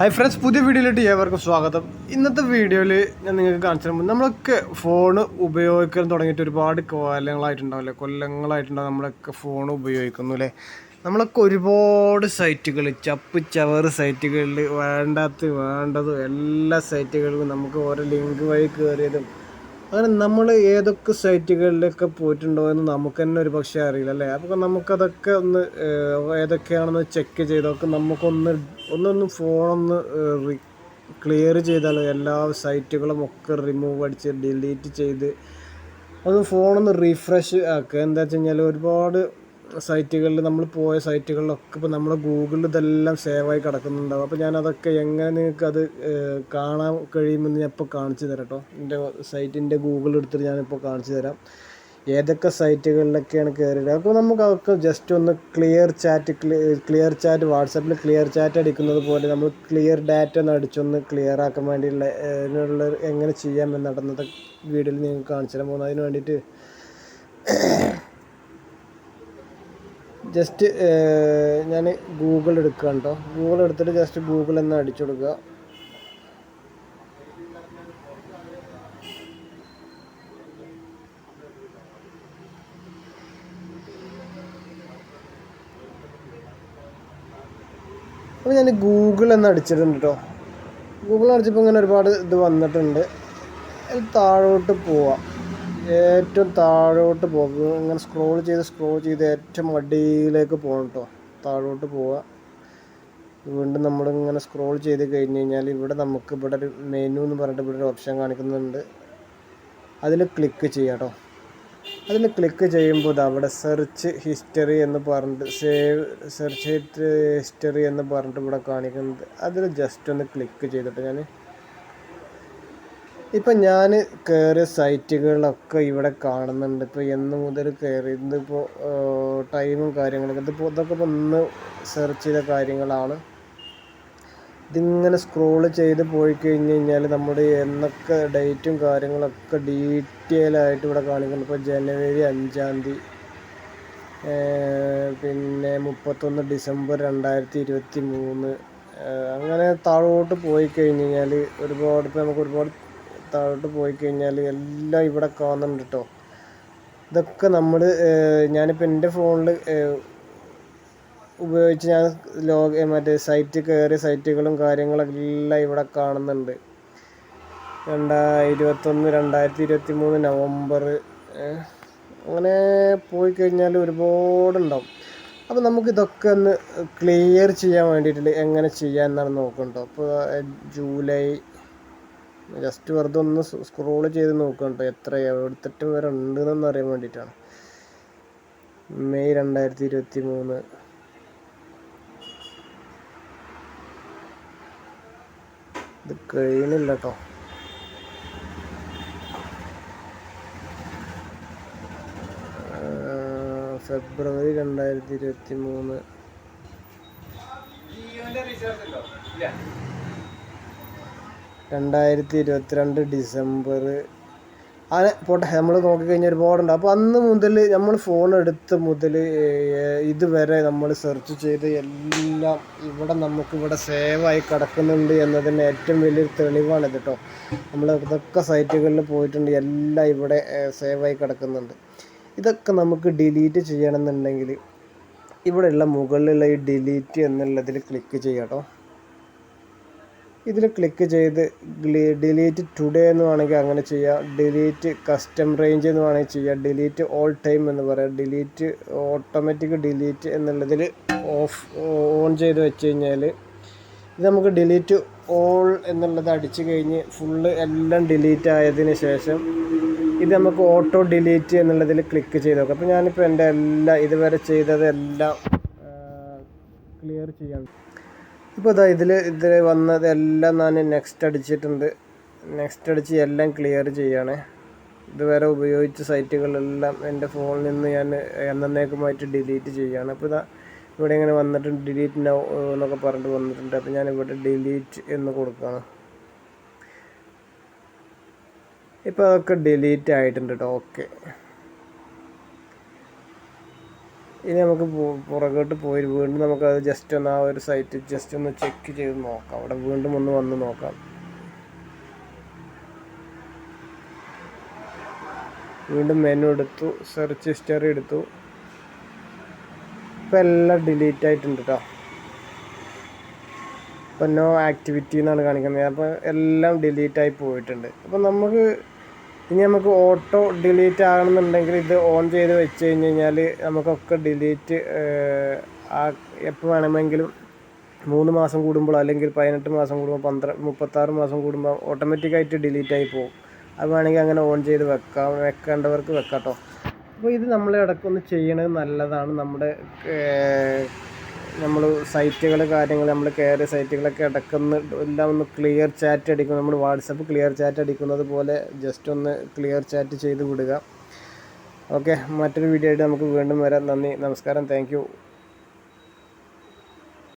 Hi friends പുതിയ വീഡിയോയിലോട്ട് ഏവർക്കും സ്വാഗതം. ഇന്നത്തെ വീഡിയോയിൽ ഞാൻ നിങ്ങൾക്ക് കാണിച്ചു തരുമ്പോൾ നമ്മളൊക്കെ ഫോൺ ഉപയോഗിക്കാൻ തുടങ്ങിയിട്ട് ഒരുപാട് കാലങ്ങളായിട്ടുണ്ടാവില്ലേ? കൊല്ലങ്ങളായിട്ടുണ്ടാവും നമ്മളൊക്കെ ഫോൺ ഉപയോഗിക്കുന്നു അല്ലേ നമ്മളൊക്കെ ഒരുപാട് സൈറ്റുകൾ ചപ്പ് ചവറ് സൈറ്റുകളിൽ വേണ്ടാത്ത വേണ്ടതും എല്ലാ സൈറ്റുകളിലും നമുക്ക് ഓരോ ലിങ്ക് വഴി കയറിയതും അങ്ങനെ നമ്മൾ ഏതൊക്കെ സൈറ്റുകളിലൊക്കെ പോയിട്ടുണ്ടോ എന്ന് നമുക്ക് തന്നെ ഒരു പക്ഷേ അറിയില്ല അല്ലേ? അപ്പോൾ നമുക്കതൊക്കെ ഒന്ന് ഏതൊക്കെയാണെന്ന് ചെക്ക് ചെയ്തൊക്കെ നമുക്കൊന്ന് ഒന്നൊന്ന് ഫോണൊന്ന് ക്ലിയർ ചെയ്താലോ എല്ലാ സൈറ്റുകളും ഒക്കെ റിമൂവ് അടിച്ച് ഡിലീറ്റ് ചെയ്ത് ഒന്ന് ഫോണൊന്ന് റീഫ്രഷ് ആക്കുക. എന്താ വെച്ച് കഴിഞ്ഞാൽ ഒരുപാട് സൈറ്റുകളിൽ നമ്മൾ പോയ സൈറ്റുകളിലൊക്കെ ഇപ്പോൾ നമ്മൾ ഗൂഗിളിൽ ഇതെല്ലാം സേവായി കിടക്കുന്നുണ്ടാവും. അപ്പോൾ ഞാനതൊക്കെ എങ്ങനെ നിങ്ങൾക്ക് അത് കാണാൻ കഴിയുമെന്ന് ഞാൻ ഇപ്പോൾ കാണിച്ചു തരാം കേട്ടോ. എന്റെ സൈറ്റിന്റെ ഗൂഗിൾ എടുത്തിട്ട് ഞാനിപ്പോൾ കാണിച്ചു തരാം. ഏതൊക്കെ സൈറ്റുകളിലൊക്കെയാണ് കയറിയത്? അപ്പോൾ നമുക്ക് അതൊക്കെ ജസ്റ്റ് ഒന്ന് ക്ലിയർ ചാറ്റ് ക്ലിയർ ചാറ്റ് വാട്സാപ്പിൽ ക്ലിയർ ചാറ്റ് അടിക്കുന്നത് പോലെ നമ്മൾ ക്ലിയർ ഡാറ്റ ഒന്ന് അടിച്ചൊന്ന് ക്ലിയർ ആക്കാൻ വേണ്ടിയുള്ള അതിനുള്ള എങ്ങനെ ചെയ്യാം എന്ന് നടന്നത് വീഡിയോയിൽ നിങ്ങൾക്ക് കാണിച്ചു തരാൻ പോകുന്നത് അതിന് വേണ്ടിയിട്ട് ജസ്റ്റ് ഞാൻ ഗൂഗിൾ എടുക്കുക കേട്ടോ ഗൂഗിൾ എടുത്തിട്ട് ജസ്റ്റ് ഗൂഗിൾ എന്ന് അടിച്ചു കൊടുക്കുക. അപ്പോൾ ഞാൻ ഗൂഗിൾ എന്ന് അടിച്ചിട്ടുണ്ട് കേട്ടോ ഗൂഗിൾ അടിച്ചപ്പോൾ ഇങ്ങനെ ഒരുപാട് ഇത് വന്നിട്ടുണ്ട്. താഴോട്ട് പോവാം. ഏറ്റവും താഴോട്ട് പോകുക. ഇങ്ങനെ സ്ക്രോൾ ചെയ്ത് സ്ക്രോൾ ചെയ്ത് ഏറ്റവും അടിയിലേക്ക് പോകണം കേട്ടോ താഴോട്ട് പോവുക. വീണ്ടും നമ്മളിങ്ങനെ സ്ക്രോൾ ചെയ്ത് കഴിഞ്ഞ് കഴിഞ്ഞാൽ ഇവിടെ നമുക്ക് ഇവിടെ ഒരു മെനു എന്ന് പറഞ്ഞിട്ട് ഇവിടെ ഒരു ഓപ്ഷൻ കാണിക്കുന്നുണ്ട്. അതിൽ ക്ലിക്ക് ചെയ്യാം കേട്ടോ അതിൽ ക്ലിക്ക് ചെയ്യുമ്പോൾ അവിടെ സെർച്ച് ഹിസ്റ്ററി എന്ന് പറഞ്ഞിട്ട് സേവ് സെർച്ച് ഹിസ്റ്ററി എന്ന് പറഞ്ഞിട്ട് ഇവിടെ കാണിക്കുന്നുണ്ട്. അതിൽ ജസ്റ്റ് ഒന്ന് ക്ലിക്ക് ചെയ്തിട്ട് ഞാൻ ഇപ്പം ഞാൻ കയറിയ സൈറ്റുകളൊക്കെ ഇവിടെ കാണുന്നുണ്ട്. ഇപ്പോൾ എന്ന് മുതൽ കയറി ഇതിപ്പോൾ ടൈമും കാര്യങ്ങളൊക്കെ. ഇതിപ്പോൾ ഇതൊക്കെ ഇപ്പോൾ ഇന്ന് സെർച്ച് ചെയ്ത കാര്യങ്ങളാണ്. ഇതിങ്ങനെ സ്ക്രോൾ ചെയ്ത് പോയി കഴിഞ്ഞ് കഴിഞ്ഞാൽ നമ്മുടെ എന്നൊക്കെ ഡേറ്റും കാര്യങ്ങളൊക്കെ ഡീറ്റെയിൽ ആയിട്ട് ഇവിടെ കാണിക്കുന്നുണ്ട്. ഇപ്പോൾ ജനുവരി അഞ്ചാം തീയതി പിന്നെ മുപ്പത്തൊന്ന് ഡിസംബർ രണ്ടായിരത്തി ഇരുപത്തി മൂന്ന് അങ്ങനെ താഴോട്ട് പോയി കഴിഞ്ഞ് കഴിഞ്ഞാൽ ഒരുപാട് ഇപ്പോൾ നമുക്ക് ഒരുപാട് താഴോട്ട് പോയി കഴിഞ്ഞാൽ എല്ലാം ഇവിടെ കാണുന്നുണ്ട് കേട്ടോ ഇതൊക്കെ നമ്മൾ ഞാനിപ്പോൾ എന്റെ ഫോണിൽ ഉപയോഗിച്ച് ഞാൻ ലോഗ് മറ്റേ സൈറ്റ് കയറി സൈറ്റുകളും കാര്യങ്ങളൊക്കെ എല്ലാം ഇവിടെ കാണുന്നുണ്ട്. രണ്ടായിരത്തി ഇരുപത്തൊന്ന് രണ്ടായിരത്തി ഇരുപത്തി മൂന്ന് നവംബർ അങ്ങനെ പോയി കഴിഞ്ഞാൽ ഒരുപാടുണ്ടാവും. അപ്പോൾ നമുക്ക് ഇതൊക്കെ ഒന്ന് ക്ലിയർ ചെയ്യാൻ വേണ്ടിയിട്ട് എങ്ങനെ ചെയ്യാമെന്നാണ് നോക്കുന്നുണ്ടോ അപ്പോൾ ജൂലൈ ജസ്റ്റ് വെറുതെ ഒന്ന് സ്ക്രോൾ ചെയ്ത് നോക്കുന്നുണ്ടോ എത്ര എവിടുത്തെ വരെ ഉണ്ടെന്നൊന്ന് അറിയാൻ വേണ്ടിയിട്ടാണ്. മെയ് രണ്ടായിരത്തി ഇരുപത്തി മൂന്ന് ഇത് കഴിയണില്ല കേട്ടോ ഫെബ്രുവരി രണ്ടായിരത്തി ഇരുപത്തി മൂന്ന് രണ്ടായിരത്തി ഇരുപത്തിരണ്ട് ഡിസംബർ. അങ്ങനെ പോട്ടെ നമ്മൾ നോക്കിക്കഴിഞ്ഞാൽ ഒരുപാടുണ്ട്. അപ്പോൾ അന്ന് മുതൽ നമ്മൾ ഫോൺ എടുത്ത മുതൽ ഇതുവരെ നമ്മൾ സെർച്ച് ചെയ്ത് എല്ലാം ഇവിടെ നമുക്ക് ഇവിടെ സേവായി കിടക്കുന്നുണ്ട് എന്നതിന് ഏറ്റവും വലിയൊരു തെളിവാണിത് കേട്ടോ നമ്മൾ ഇതൊക്കെ സൈറ്റുകളിൽ പോയിട്ടുണ്ട് എല്ലാം ഇവിടെ സേവായി കിടക്കുന്നുണ്ട്. ഇതൊക്കെ നമുക്ക് ഡിലീറ്റ് ചെയ്യണമെന്നുണ്ടെങ്കിൽ ഇവിടെയുള്ള മുകളിലുള്ള ഈ ഡിലീറ്റ് എന്നുള്ളതിൽ ക്ലിക്ക് ചെയ്യാം കേട്ടോ ഇതിൽ ക്ലിക്ക് ചെയ്ത് ഡിലീറ്റ് ടുഡേ എന്ന് വേണമെങ്കിൽ അങ്ങനെ ചെയ്യാം. ഡിലീറ്റ് കസ്റ്റം റേഞ്ച് എന്ന് വേണമെങ്കിൽ ചെയ്യാം. ഡിലീറ്റ് ഓൾ ടൈം എന്ന് പറയാം. ഡിലീറ്റ് ഓട്ടോമാറ്റിക് ഡിലീറ്റ് എന്നുള്ളതിൽ ഓഫ് ഓൺ ചെയ്ത് വെച്ച് കഴിഞ്ഞാൽ ഇത് നമുക്ക് ഡിലീറ്റ് ഓൾ എന്നുള്ളത് അടിച്ചു കഴിഞ്ഞ് ഫുള്ള് എല്ലാം ഡിലീറ്റ് ആയതിന് ശേഷം ഇത് നമുക്ക് ഓട്ടോ ഡിലീറ്റ് എന്നുള്ളതിൽ ക്ലിക്ക് ചെയ്ത് നോക്കാം. അപ്പോൾ ഞാനിപ്പോൾ എന്റെ എല്ലാ ഇതുവരെ ചെയ്തതെല്ലാം ക്ലിയർ ചെയ്യാം. ഇപ്പോൾ ഇതാ ഇതിൽ ഇതിൽ വന്നത് എല്ലാം ഞാൻ നെക്സ്റ്റ് അടിച്ചിട്ടുണ്ട്. നെക്സ്റ്റ് അടിച്ച് എല്ലാം ക്ലിയർ ചെയ്യാണ്. ഇതുവരെ ഉപയോഗിച്ച സൈറ്റുകളെല്ലാം എന്റെ ഫോണിൽ നിന്ന് ഞാൻ എന്നേക്കുമായിട്ട് ഡിലീറ്റ് ചെയ്യുകയാണ് അപ്പോൾ ഇതാ ഇവിടെ ഇങ്ങനെ വന്നിട്ടുണ്ട് ഡിലീറ്റ് നൗ എന്നൊക്കെ പറഞ്ഞിട്ട് വന്നിട്ടുണ്ട്. അപ്പോൾ ഞാൻ ഇവിടെ ഡിലീറ്റ് എന്ന് കൊടുക്കുകയാണ് ഇപ്പോൾ അതൊക്കെ ഡിലീറ്റ് ആയിട്ടുണ്ട് കേട്ടോ ഓക്കെ ഇനി നമുക്ക് പുറകോട്ട് പോയി വീണ്ടും നമുക്കത് ജസ്റ്റ് ഒന്ന് ആ ഒരു സൈറ്റ് ജസ്റ്റ് ഒന്ന് ചെക്ക് ചെയ്ത് നോക്കാം. അവിടെ വീണ്ടും ഒന്ന് വന്ന് നോക്കാം. വീണ്ടും മെനു എടുത്തു സെർച്ച് ഹിസ്റ്ററി എടുത്തു. ഇപ്പം എല്ലാം ഡിലീറ്റ് ആയിട്ടുണ്ട് കേട്ടോ ഇപ്പം നോ ആക്ടിവിറ്റി എന്നാണ് കാണിക്കുന്നത്. അപ്പോൾ എല്ലാം ഡിലീറ്റായി പോയിട്ടുണ്ട്. അപ്പം നമുക്ക് ഇനി നമുക്ക് ഓട്ടോ ഡിലീറ്റ് ആകണമെന്നുണ്ടെങ്കിൽ ഇത് ഓൺ ചെയ്ത് വെച്ച് കഴിഞ്ഞ് കഴിഞ്ഞാൽ നമുക്കൊക്കെ ഡിലീറ്റ് എപ്പോൾ വേണമെങ്കിലും മൂന്ന് മാസം കൂടുമ്പോൾ അല്ലെങ്കിൽ പതിനെട്ട് മാസം കൂടുമ്പോൾ പന്ത്രണ്ട് മുപ്പത്താറ് മാസം കൂടുമ്പോൾ ഓട്ടോമാറ്റിക്കായിട്ട് ഡിലീറ്റ് ആയി പോകും. അത് വേണമെങ്കിൽ അങ്ങനെ ഓൺ ചെയ്ത് വെക്കാം വെക്കേണ്ടവർക്ക് വെക്കാം കേട്ടോ അപ്പോൾ ഇത് നമ്മൾ ഇടയ്ക്കൊന്ന് ചെയ്യണത് നല്ലതാണ്. നമ്മുടെ നമ്മൾ സൈറ്റുകൾ കാര്യങ്ങൾ നമ്മൾ കയറിയ സൈറ്റുകളൊക്കെ അടക്കുന്ന എല്ലാം ഒന്ന് ക്ലിയർ ചാറ്റ് അടിക്കും. നമ്മൾ വാട്സപ്പ് ക്ലിയർ ചാറ്റ് അടിക്കുന്നത് പോലെ ജസ്റ്റ് ഒന്ന് ക്ലിയർ ചാറ്റ് ചെയ്ത് വിടുക. ഓക്കെ മറ്റൊരു വീഡിയോ ആയിട്ട് നമുക്ക് വീണ്ടും വരാം. നന്ദി നമസ്കാരം. താങ്ക്